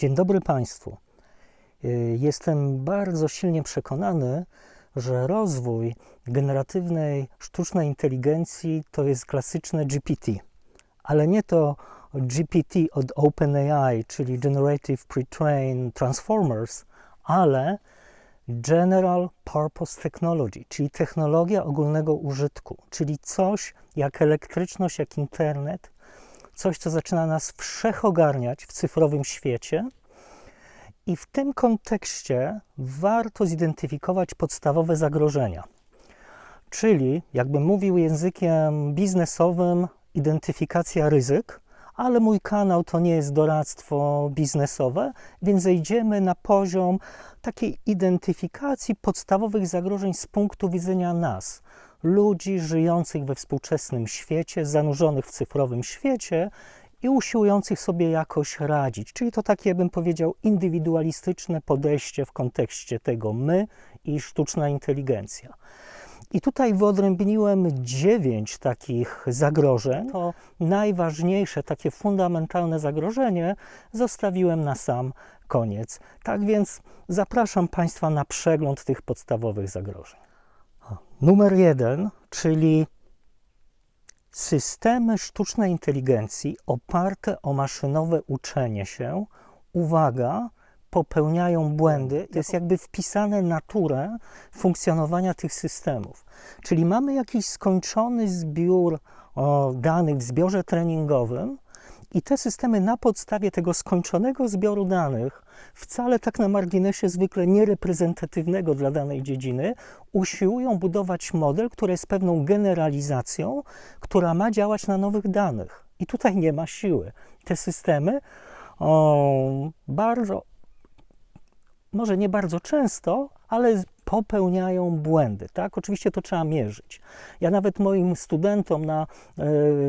Dzień dobry Państwu. Y, Jestem bardzo silnie przekonany, że rozwój generatywnej sztucznej inteligencji to jest klasyczne GPT, ale nie to GPT od OpenAI, czyli Generative Pre-trained Transformers, ale General Purpose Technology, czyli technologia ogólnego użytku, czyli coś jak elektryczność, jak internet, coś, co zaczyna nas wszechogarniać w cyfrowym świecie. I w tym kontekście warto zidentyfikować podstawowe zagrożenia. Czyli, jakbym mówił językiem biznesowym, identyfikacja ryzyk, ale mój kanał to nie jest doradztwo biznesowe, więc zejdziemy na poziom takiej identyfikacji podstawowych zagrożeń z punktu widzenia nas, ludzi żyjących we współczesnym świecie, zanurzonych w cyfrowym świecie i usiłujących sobie jakoś radzić. Czyli to takie, bym powiedział, indywidualistyczne podejście w kontekście tego my i sztuczna inteligencja. I tutaj wyodrębniłem dziewięć takich zagrożeń. To najważniejsze, takie fundamentalne zagrożenie zostawiłem na sam koniec. Tak więc zapraszam Państwa na przegląd tych podstawowych zagrożeń. Numer jeden, czyli systemy sztucznej inteligencji oparte o maszynowe uczenie się, uwaga, popełniają błędy. To jest jakby wpisane naturę funkcjonowania tych systemów. Czyli mamy jakiś skończony zbiór o, danych w zbiorze treningowym, i te systemy na podstawie tego skończonego zbioru danych, wcale tak na marginesie zwykle niereprezentatywnego dla danej dziedziny, usiłują budować model, który jest pewną generalizacją, która ma działać na nowych danych. I tutaj nie ma siły. Te systemy o, bardzo, może nie bardzo często, ale popełniają błędy. Tak? Oczywiście to trzeba mierzyć. Ja nawet moim studentom na e,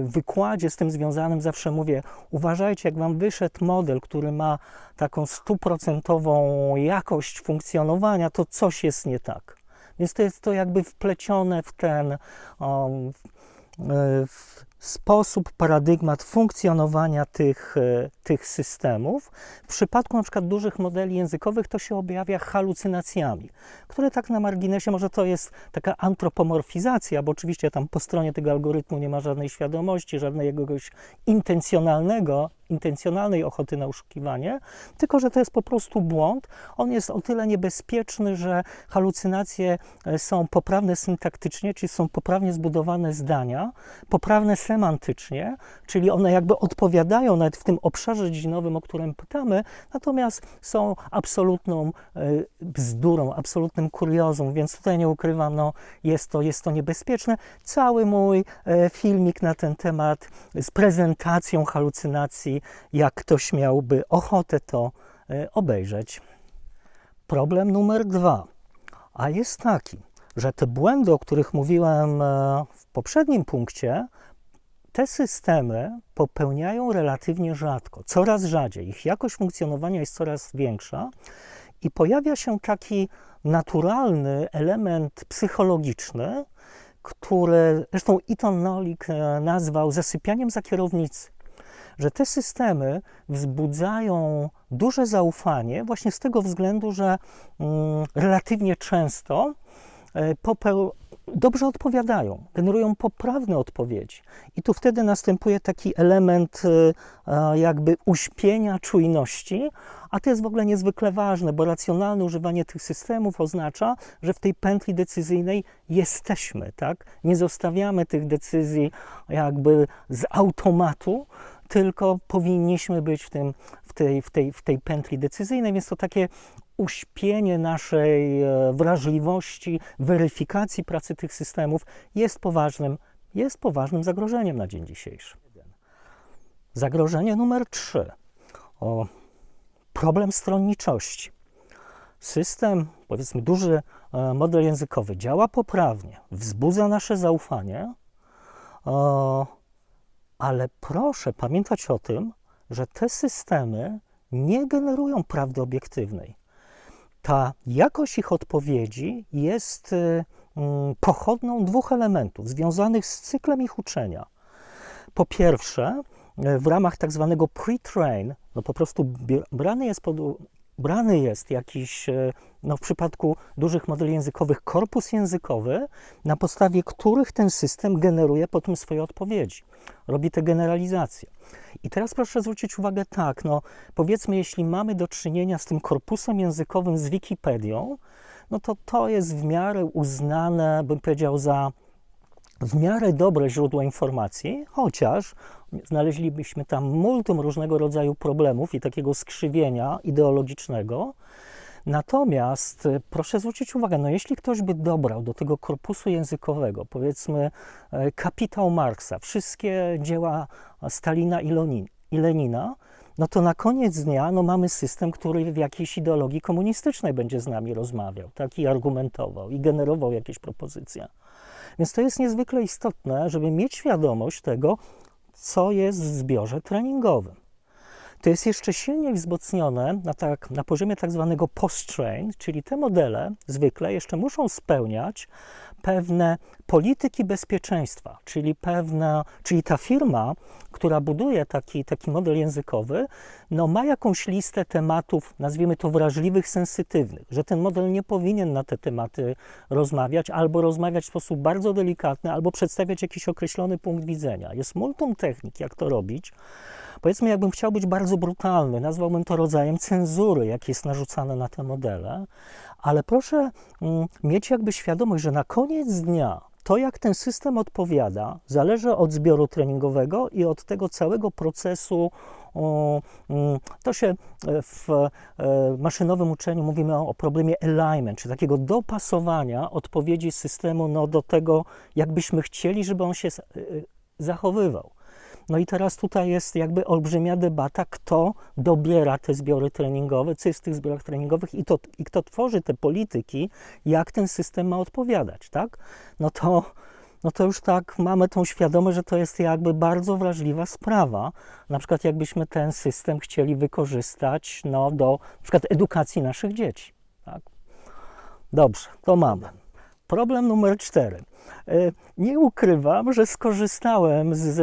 wykładzie z tym związanym zawsze mówię: uważajcie, jak wam wyszedł model, który ma taką stuprocentową jakość funkcjonowania, to coś jest nie tak. Więc to jest to jakby wplecione w ten w sposób, paradygmat funkcjonowania tych, e, tych systemów. W przypadku na przykład dużych modeli językowych to się objawia halucynacjami, które tak na marginesie, może to jest taka antropomorfizacja, bo oczywiście tam po stronie tego algorytmu nie ma żadnej świadomości, żadnego intencjonalnego, intencjonalnej ochoty na oszukiwanie, tylko że to jest po prostu błąd. On jest o tyle niebezpieczny, że halucynacje e, są poprawne syntaktycznie, czyli są poprawnie zbudowane zdania, poprawne semantycznie, czyli one jakby odpowiadają nawet w tym obszarze dziedzinowym, o którym pytamy, natomiast są absolutną e, bzdurą, absolutnym kuriozum, więc tutaj nie ukrywam, no jest to, jest to niebezpieczne. Cały mój e, filmik na ten temat z prezentacją halucynacji, jak ktoś miałby ochotę to e, obejrzeć. Problem numer dwa, a jest taki, że te błędy, o których mówiłem e, w poprzednim punkcie, te systemy popełniają relatywnie rzadko, coraz rzadziej. Ich jakość funkcjonowania jest coraz większa i pojawia się taki naturalny element psychologiczny, który zresztą Eton Nolik e, nazwał zasypianiem za kierownicy. Że te systemy wzbudzają duże zaufanie właśnie z tego względu, że mm, relatywnie często e, dobrze odpowiadają, generują poprawne odpowiedzi. I tu wtedy następuje taki element e, jakby uśpienia czujności, a to jest w ogóle niezwykle ważne, bo racjonalne używanie tych systemów oznacza, że w tej pętli decyzyjnej jesteśmy, tak? Nie zostawiamy tych decyzji jakby z automatu, tylko powinniśmy być w, tym, w, tej, w, tej, w tej pętli decyzyjnej, więc to takie uśpienie naszej e, wrażliwości, weryfikacji pracy tych systemów jest poważnym, jest poważnym zagrożeniem na dzień dzisiejszy. Zagrożenie numer trzy. O, problem stronniczości. System, powiedzmy, duży e, model językowy działa poprawnie, wzbudza nasze zaufanie, o, ale proszę pamiętać o tym, że te systemy nie generują prawdy obiektywnej. Ta jakość ich odpowiedzi jest y, mm, pochodną dwóch elementów związanych z cyklem ich uczenia. Po pierwsze, e, w ramach tak zwanego pre-train, no po prostu brany jest pod, brany jest jakiś, e, no w przypadku dużych modeli językowych, korpus językowy, na podstawie których ten system generuje potem swoje odpowiedzi. Robi te generalizacje. I teraz proszę zwrócić uwagę tak, no powiedzmy, jeśli mamy do czynienia z tym korpusem językowym z Wikipedią, no to to jest w miarę uznane, bym powiedział, za w miarę dobre źródło informacji, chociaż znaleźlibyśmy tam multum różnego rodzaju problemów i takiego skrzywienia ideologicznego. Natomiast e, proszę zwrócić uwagę, no jeśli ktoś by dobrał do tego korpusu językowego, powiedzmy e, kapitał Marksa, wszystkie dzieła Stalina i Lenina, no to na koniec dnia no mamy system, który w jakiejś ideologii komunistycznej będzie z nami rozmawiał, tak i argumentował i generował jakieś propozycje. Więc to jest niezwykle istotne, żeby mieć świadomość tego, co jest w zbiorze treningowym. To jest jeszcze silniej wzmocnione na, tak, na poziomie tak zwanego post-train, czyli te modele zwykle jeszcze muszą spełniać pewne polityki bezpieczeństwa, czyli pewna, czyli ta firma, która buduje taki, taki model językowy, no ma jakąś listę tematów, nazwijmy to wrażliwych, sensytywnych, że ten model nie powinien na te tematy rozmawiać, albo rozmawiać w sposób bardzo delikatny, albo przedstawiać jakiś określony punkt widzenia. Jest multum technik, jak to robić. Powiedzmy, jakbym chciał być bardzo brutalny, nazwałbym to rodzajem cenzury, jakie jest narzucane na te modele, ale proszę mm, mieć jakby świadomość, że na koniec dnia to, jak ten system odpowiada, zależy od zbioru treningowego i od tego całego procesu. Mm, to się e, w e, maszynowym uczeniu mówimy o, problemie alignment, czy takiego dopasowania odpowiedzi systemu no, do tego, jakbyśmy chcieli, żeby on się e, zachowywał. No i teraz tutaj jest jakby olbrzymia debata, kto dobiera te zbiory treningowe, co jest w tych zbiorach treningowych i, to, i kto tworzy te polityki, jak ten system ma odpowiadać, tak? No to, no to już tak mamy tą świadomość, że to jest jakby bardzo wrażliwa sprawa. Na przykład jakbyśmy ten system chcieli wykorzystać no, do na przykład edukacji naszych dzieci, tak? Dobrze, to mamy. Problem numer cztery. E, Nie ukrywam, że skorzystałem z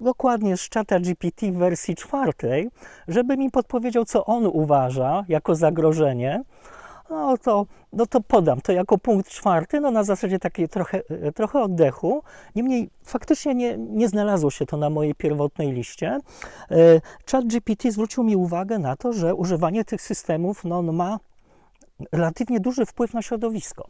dokładnie z czata GPT w wersji czwartej, żeby mi podpowiedział, co on uważa jako zagrożenie. No to, no to podam to jako punkt czwarty, no na zasadzie takiej trochę, e, trochę oddechu. Niemniej faktycznie nie, nie znalazło się to na mojej pierwotnej liście. E, Chat GPT zwrócił mi uwagę na to, że używanie tych systemów no, ma relatywnie duży wpływ na środowisko.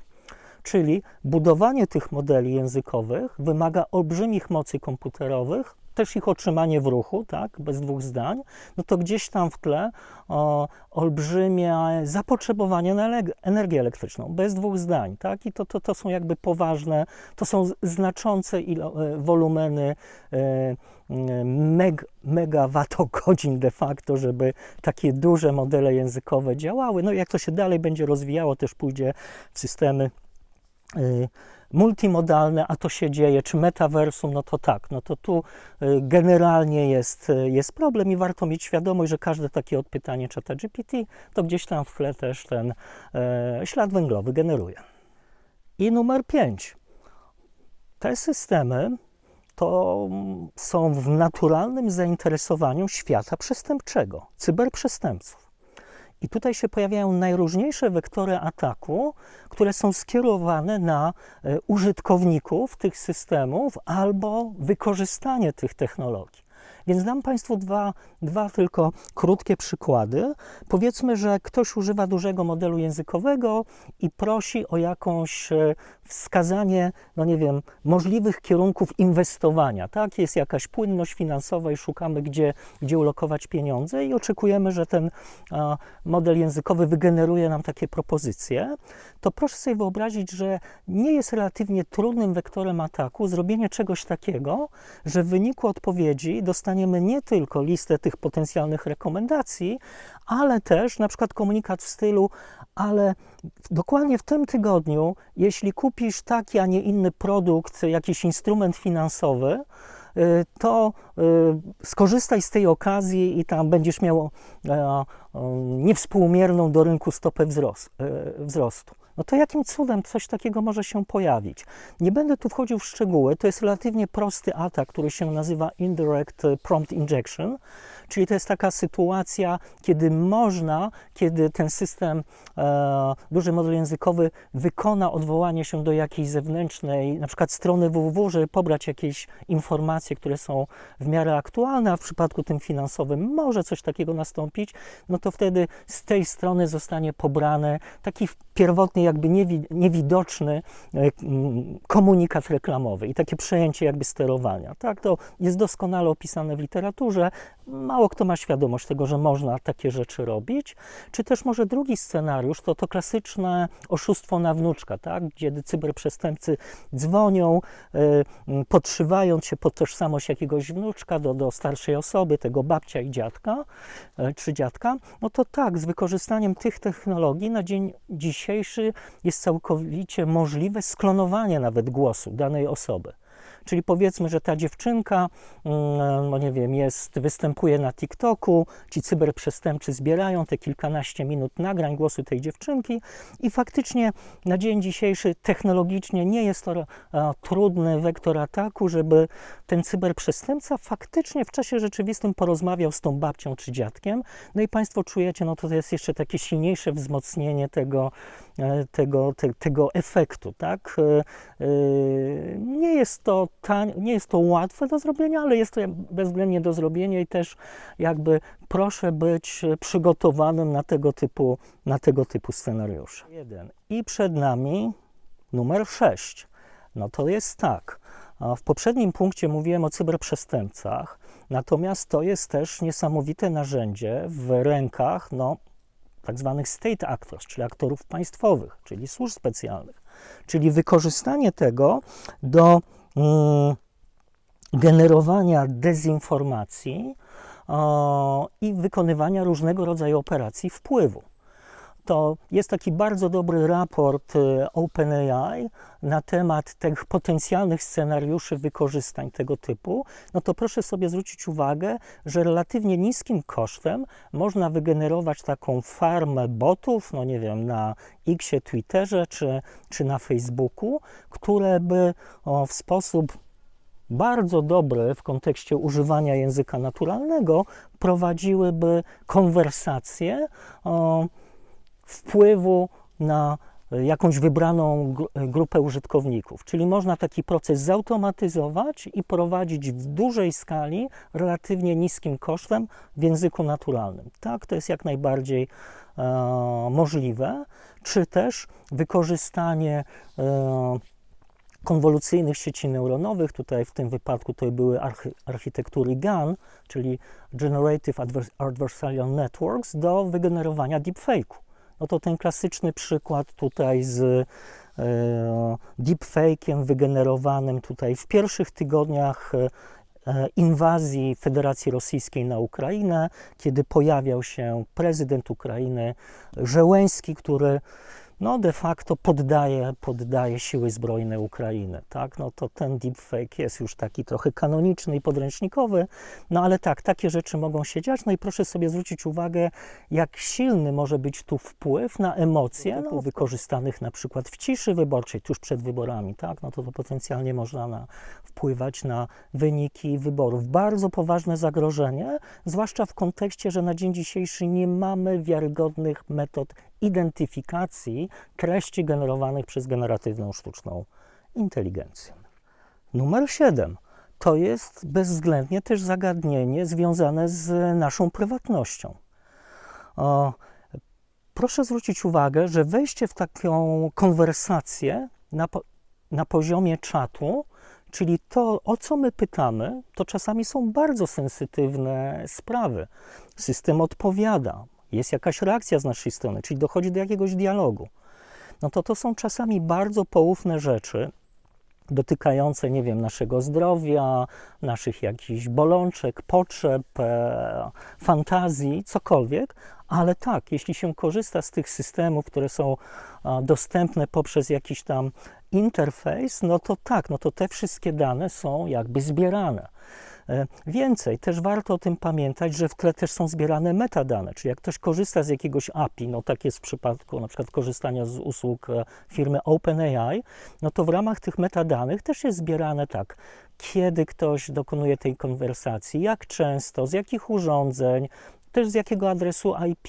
Czyli budowanie tych modeli językowych wymaga olbrzymich mocy komputerowych, też ich otrzymanie w ruchu, tak, bez dwóch zdań, no to gdzieś tam w tle o, olbrzymie zapotrzebowanie na energię elektryczną, bez dwóch zdań, tak, i to, to, to są jakby poważne, to są znaczące ilo- e, wolumeny e, meg, megawattogodzin de facto, żeby takie duże modele językowe działały. No jak to się dalej będzie rozwijało, też pójdzie w systemy multimodalne, a to się dzieje, czy metaversum, no to tak, no to tu y, generalnie jest, y, jest problem i warto mieć świadomość, że każde takie odpytanie czata GPT to gdzieś tam w tle też ten e, ślad węglowy generuje. I numer pięć. Te systemy to są w naturalnym zainteresowaniu świata przestępczego, cyberprzestępców. I tutaj się pojawiają najróżniejsze wektory ataku, które są skierowane na e, użytkowników tych systemów albo wykorzystanie tych technologii. Więc dam Państwu dwa, dwa tylko krótkie przykłady. Powiedzmy, że ktoś używa dużego modelu językowego i prosi o jakąś e, wskazanie, no nie wiem, możliwych kierunków inwestowania. Tak, jest jakaś płynność finansowa i szukamy, gdzie, gdzie ulokować pieniądze i oczekujemy, że ten a, model językowy wygeneruje nam takie propozycje. To proszę sobie wyobrazić, że nie jest relatywnie trudnym wektorem ataku zrobienie czegoś takiego, że w wyniku odpowiedzi dostaniemy nie tylko listę tych potencjalnych rekomendacji, ale też na przykład komunikat w stylu, ale dokładnie w tym tygodniu, jeśli kupisz taki, a nie inny produkt, jakiś instrument finansowy, y, to y, skorzystaj z tej okazji i tam będziesz miał e, e, niewspółmierną do rynku stopę e, wzrostu. No to jakim cudem coś takiego może się pojawić? Nie będę tu wchodził w szczegóły, to jest relatywnie prosty atak, który się nazywa Indirect Prompt Injection, czyli to jest taka sytuacja, kiedy można, kiedy ten system, e, duży model językowy wykona odwołanie się do jakiejś zewnętrznej, na przykład strony www, żeby pobrać jakieś informacje, które są w miarę aktualne, a w przypadku tym finansowym może coś takiego nastąpić, no to wtedy z tej strony zostanie pobrany taki pierwotnie jakby niewi niewidoczny e, komunikat reklamowy i takie przejęcie jakby sterowania. Tak, to jest doskonale opisane w literaturze. Mało kto ma świadomość tego, że można takie rzeczy robić. Czy też może drugi scenariusz, to to klasyczne oszustwo na wnuczka, tak, gdzie cyberprzestępcy dzwonią, m, podszywając się pod tożsamość jakiegoś wnuczka do, do starszej osoby, tego babcia i dziadka, e, czy dziadka, no to tak, z wykorzystaniem tych technologii na dzień dzisiejszy jest całkowicie możliwe sklonowanie nawet głosu danej osoby. Czyli powiedzmy, że ta dziewczynka, mm, no nie wiem, jest, występuje na TikToku, ci cyberprzestępcy zbierają te kilkanaście minut nagrań głosu tej dziewczynki i faktycznie na dzień dzisiejszy technologicznie nie jest to e, trudny wektor ataku, żeby ten cyberprzestępca faktycznie w czasie rzeczywistym porozmawiał z tą babcią czy dziadkiem. No i Państwo czujecie, no to jest jeszcze takie silniejsze wzmocnienie tego, tego, te, tego efektu, tak? E, e, Nie jest to tań, nie jest to łatwe do zrobienia, ale jest to bezwzględnie do zrobienia i też jakby proszę być przygotowanym na tego typu, na tego typu scenariusze. Jeden. I przed nami numer 6. No to jest tak. W poprzednim punkcie mówiłem o cyberprzestępcach, natomiast to jest też niesamowite narzędzie w rękach no, tak zwanych state actors, czyli aktorów państwowych, czyli służb specjalnych. Czyli wykorzystanie tego do mm, generowania dezinformacji i wykonywania różnego rodzaju operacji wpływu. To jest taki bardzo dobry raport y, OpenAI na temat tych potencjalnych scenariuszy wykorzystań tego typu. No to proszę sobie zwrócić uwagę, że relatywnie niskim kosztem można wygenerować taką farmę botów, no nie wiem, na Xie, Twitterze czy, czy na Facebooku, które by o, w sposób bardzo dobre w kontekście używania języka naturalnego prowadziłyby konwersację o, wpływu na jakąś wybraną gru- grupę użytkowników. Czyli można taki proces zautomatyzować i prowadzić w dużej skali, relatywnie niskim kosztem w języku naturalnym. Tak, to jest jak najbardziej e, możliwe. Czy też wykorzystanie e, konwolucyjnych sieci neuronowych, tutaj w tym wypadku to były archi- architektury GAN, czyli Generative Advers- Adversarial Networks, do wygenerowania deepfake'u. No to ten klasyczny przykład tutaj z e, deepfake'iem wygenerowanym tutaj w pierwszych tygodniach e, inwazji Federacji Rosyjskiej na Ukrainę, kiedy pojawiał się prezydent Ukrainy Żeleński, który no de facto poddaje, poddaje siły zbrojne Ukrainy, tak? No to ten deepfake jest już taki trochę kanoniczny i podręcznikowy, no ale tak, takie rzeczy mogą się dziać, no i proszę sobie zwrócić uwagę, jak silny może być tu wpływ na emocje, no, wykorzystanych na przykład w ciszy wyborczej, tuż przed wyborami, tak? No to, to potencjalnie można na, wpływać na wyniki wyborów. Bardzo poważne zagrożenie, zwłaszcza w kontekście, że na dzień dzisiejszy nie mamy wiarygodnych metod identyfikacji treści generowanych przez generatywną sztuczną inteligencję. Numer 7 to jest bezwzględnie też zagadnienie związane z naszą prywatnością. O, proszę zwrócić uwagę, że wejście w taką konwersację na, po, na poziomie czatu, czyli to, o co my pytamy, to czasami są bardzo sensytywne sprawy. System odpowiada, jest jakaś reakcja z naszej strony, czyli dochodzi do jakiegoś dialogu, no to to są czasami bardzo poufne rzeczy dotykające, nie wiem, naszego zdrowia, naszych jakichś bolączek, potrzeb, e, fantazji, cokolwiek, ale tak, jeśli się korzysta z tych systemów, które są a, dostępne poprzez jakiś tam interfejs, no to tak, no to te wszystkie dane są jakby zbierane. E, Więcej, też warto o tym pamiętać, że w tle też są zbierane metadane, czyli jak ktoś korzysta z jakiegoś API, no tak jest w przypadku na przykład korzystania z usług e, firmy OpenAI, no to w ramach tych metadanych też jest zbierane tak, kiedy ktoś dokonuje tej konwersacji, jak często, z jakich urządzeń, też z jakiego adresu IP,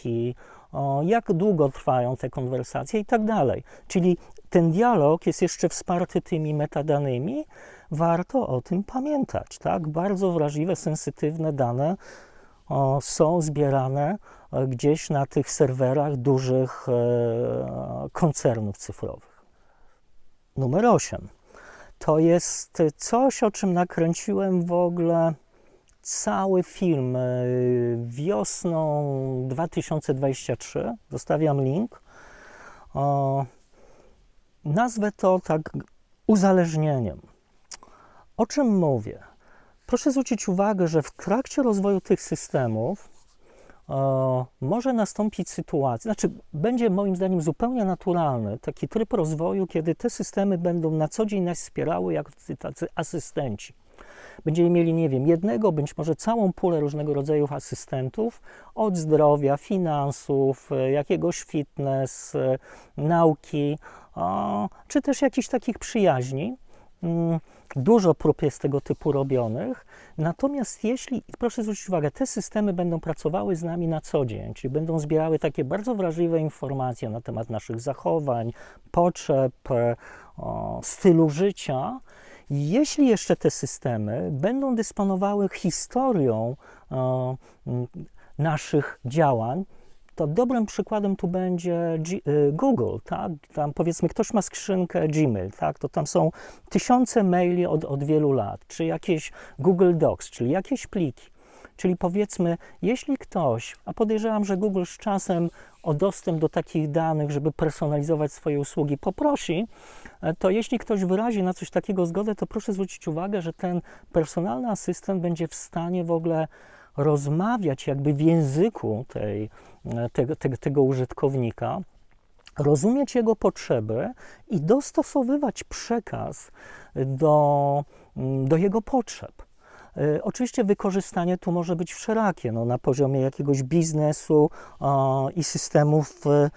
o, jak długo trwają te konwersacje i tak dalej. Czyli ten dialog jest jeszcze wsparty tymi metadanymi, warto o tym pamiętać, tak? Bardzo wrażliwe, sensytywne dane o, są zbierane e, gdzieś na tych serwerach dużych e, koncernów cyfrowych. Numer 8. To jest coś, o czym nakręciłem w ogóle cały film e, wiosną 2023. Zostawiam link. O, nazwę to tak uzależnieniem. O czym mówię? Proszę zwrócić uwagę, że w trakcie rozwoju tych systemów o, może nastąpić sytuacja, znaczy będzie moim zdaniem zupełnie naturalny taki tryb rozwoju, kiedy te systemy będą na co dzień nas wspierały jak tacy asystenci. Będziemy mieli, nie wiem, jednego, być może całą pulę różnego rodzaju asystentów, od zdrowia, finansów, e, jakiegoś fitness, e, nauki, o, czy też jakichś takich przyjaźni. Mm, Dużo prób jest tego typu robionych. Natomiast jeśli, proszę zwrócić uwagę, te systemy będą pracowały z nami na co dzień, czyli będą zbierały takie bardzo wrażliwe informacje na temat naszych zachowań, potrzeb, e, o, stylu życia. Jeśli jeszcze te systemy będą dysponowały historią o, m, naszych działań, to dobrym przykładem tu będzie G- y, Google, tak? Tam powiedzmy ktoś ma skrzynkę Gmail, tak? To tam są tysiące maili od, od wielu lat, czy jakieś Google Docs, czyli jakieś pliki. Czyli powiedzmy, jeśli ktoś, a podejrzewam, że Google z czasem o dostęp do takich danych, żeby personalizować swoje usługi, poprosi, e, to jeśli ktoś wyrazi na coś takiego zgodę, to proszę zwrócić uwagę, że ten personalny asystent będzie w stanie w ogóle rozmawiać jakby w języku tej, tego, tego, tego użytkownika, rozumieć jego potrzeby i dostosowywać przekaz do, mm, do jego potrzeb. E, Oczywiście wykorzystanie tu może być wszelakie, no, na poziomie jakiegoś biznesu a, i systemów e, e,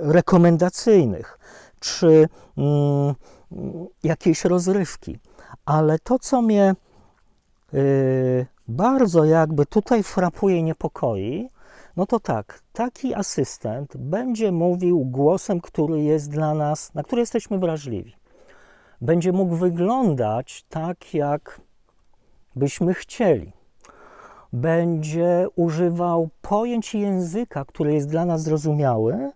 rekomendacyjnych, czy mm, jakiejś rozrywki. Ale to, co mnie y, bardzo jakby tutaj frapuje i niepokoi, no to tak, taki asystent będzie mówił głosem, który jest dla nas, na który jesteśmy wrażliwi. Będzie mógł wyglądać tak, jak byśmy chcieli. Będzie używał pojęć języka, który jest dla nas zrozumiały,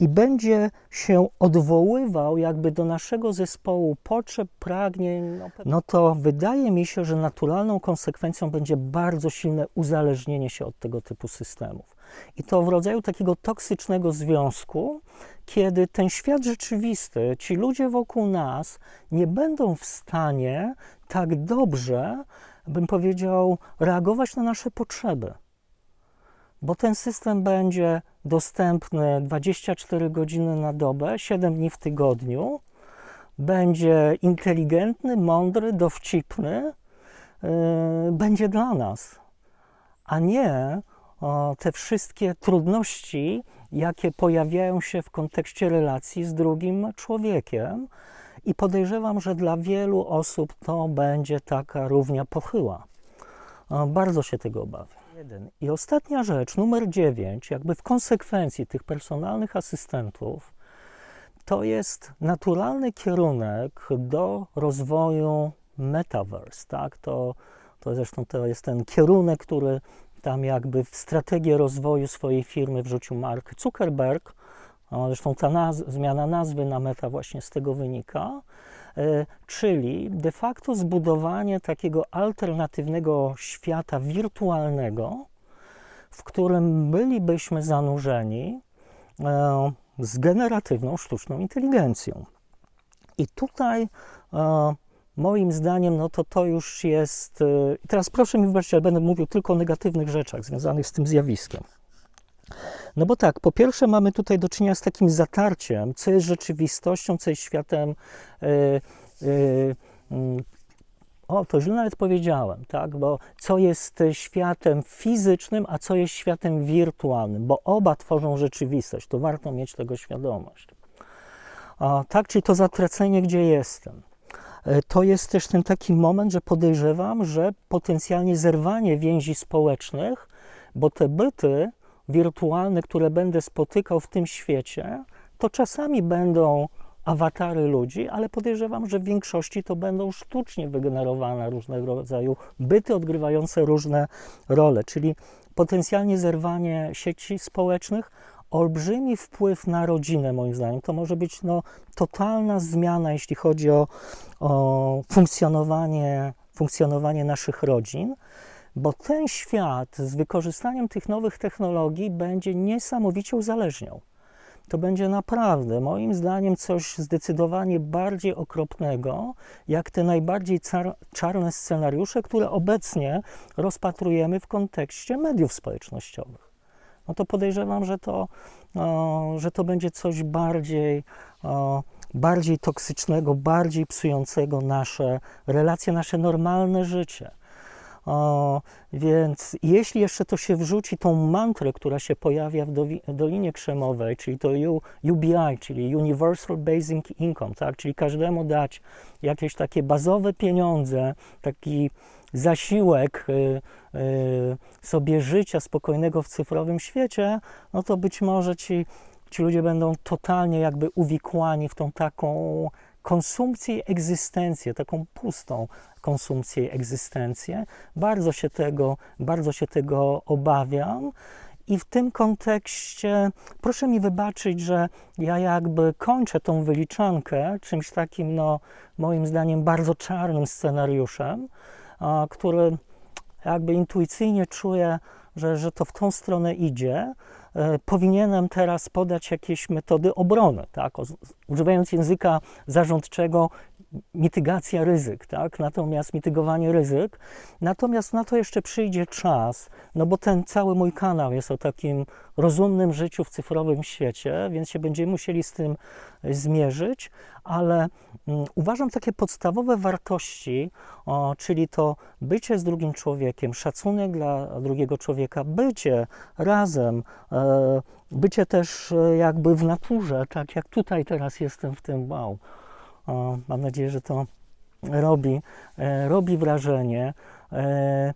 i będzie się odwoływał jakby do naszego zespołu potrzeb, pragnień, no, no to wydaje mi się, że naturalną konsekwencją będzie bardzo silne uzależnienie się od tego typu systemów. I to w rodzaju takiego toksycznego związku, kiedy ten świat rzeczywisty, ci ludzie wokół nas nie będą w stanie tak dobrze, bym powiedział, reagować na nasze potrzeby bo ten system będzie dostępny 24 godziny na dobę, 7 dni w tygodniu. Będzie inteligentny, mądry, dowcipny, yy, będzie dla nas, a nie o, te wszystkie trudności, jakie pojawiają się w kontekście relacji z drugim człowiekiem. I podejrzewam, że dla wielu osób to będzie taka równia pochyła. Bardzo się tego obawiam. Jeden. I ostatnia rzecz, numer 9, jakby w konsekwencji tych personalnych asystentów, to jest naturalny kierunek do rozwoju metaverse, tak? To, to zresztą to jest ten kierunek, który tam jakby w strategię rozwoju swojej firmy wrzucił Mark Zuckerberg. Zresztą ta naz zmiana nazwy na meta właśnie z tego wynika. E, czyli de facto zbudowanie takiego alternatywnego świata wirtualnego, w którym bylibyśmy zanurzeni e, z generatywną sztuczną inteligencją. I tutaj e, moim zdaniem, no to to już jest. Teraz proszę mi wybaczyć, ale będę mówił tylko o negatywnych rzeczach związanych z tym zjawiskiem. No bo tak, po pierwsze mamy tutaj do czynienia z takim zatarciem, co jest rzeczywistością, co jest światem y, y, y, o, to źle nawet powiedziałem, tak? Bo co jest e, światem fizycznym, a co jest światem wirtualnym, bo oba tworzą rzeczywistość, to warto mieć tego świadomość. A, tak, czyli to zatracenie, gdzie jestem. To jest też ten taki moment, że podejrzewam, że potencjalnie zerwanie więzi społecznych, bo te byty wirtualne, które będę spotykał w tym świecie, to czasami będą awatary ludzi, ale podejrzewam, że w większości to będą sztucznie wygenerowane różnego rodzaju byty odgrywające różne role, czyli potencjalnie zerwanie sieci społecznych, olbrzymi wpływ na rodzinę, moim zdaniem. To może być no, totalna zmiana, jeśli chodzi o, o funkcjonowanie, funkcjonowanie naszych rodzin, bo ten świat z wykorzystaniem tych nowych technologii będzie niesamowicie uzależniał to będzie naprawdę, moim zdaniem, coś zdecydowanie bardziej okropnego, jak te najbardziej czarne scenariusze, które obecnie rozpatrujemy w kontekście mediów społecznościowych. No to podejrzewam, że to, o, że to będzie coś bardziej, o, bardziej toksycznego, bardziej psującego nasze relacje, nasze normalne życie. O, więc jeśli jeszcze to się wrzuci tą mantrę, która się pojawia w Dolinie Krzemowej, czyli to UBI, czyli Universal Basic Income, tak? czyli każdemu dać jakieś takie bazowe pieniądze, taki zasiłek y, y, sobie życia spokojnego w cyfrowym świecie, no to być może ci, ci ludzie będą totalnie jakby uwikłani w tą taką konsumpcję i egzystencję, taką pustą konsumpcję egzystencję. Bardzo się tego, bardzo się tego obawiam. I w tym kontekście proszę mi wybaczyć, że ja jakby kończę tą wyliczankę czymś takim, no, moim zdaniem, bardzo czarnym scenariuszem, a, który jakby intuicyjnie czuję, że, że to w tą stronę idzie. E, powinienem teraz podać jakieś metody obrony, tak? Używając języka zarządczego, mitygacja ryzyk, tak? Natomiast mitygowanie ryzyk. Natomiast na to jeszcze przyjdzie czas, no bo ten cały mój kanał jest o takim rozumnym życiu w cyfrowym świecie, więc się będziemy musieli z tym zmierzyć, ale mm, uważam takie podstawowe wartości, o, czyli to bycie z drugim człowiekiem, szacunek dla drugiego człowieka, bycie razem, e, bycie też e, jakby w naturze, tak jak tutaj teraz jestem w tym, wow. Mam nadzieję, że to robi, e, robi wrażenie. E,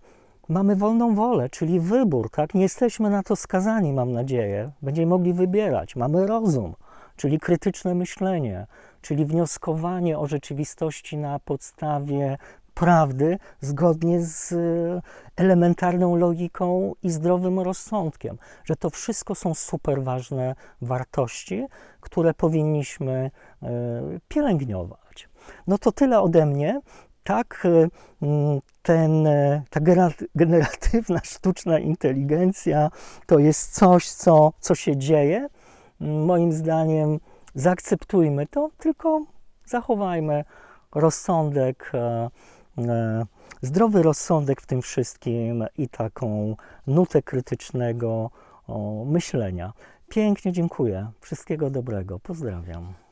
mamy wolną wolę, czyli wybór, tak? Nie jesteśmy na to skazani, mam nadzieję. Będziemy mogli wybierać. Mamy rozum, czyli krytyczne myślenie, czyli wnioskowanie o rzeczywistości na podstawie prawdy zgodnie z e, elementarną logiką i zdrowym rozsądkiem, że to wszystko są super ważne wartości, które powinniśmy pielęgnować. No to tyle ode mnie. Tak, e, ten, e, ta generatywna sztuczna inteligencja to jest coś, co, co się dzieje. Moim zdaniem zaakceptujmy to, tylko zachowajmy rozsądek, e, e, zdrowy rozsądek w tym wszystkim i taką nutę krytycznego myślenia. Pięknie dziękuję. Wszystkiego dobrego. Pozdrawiam.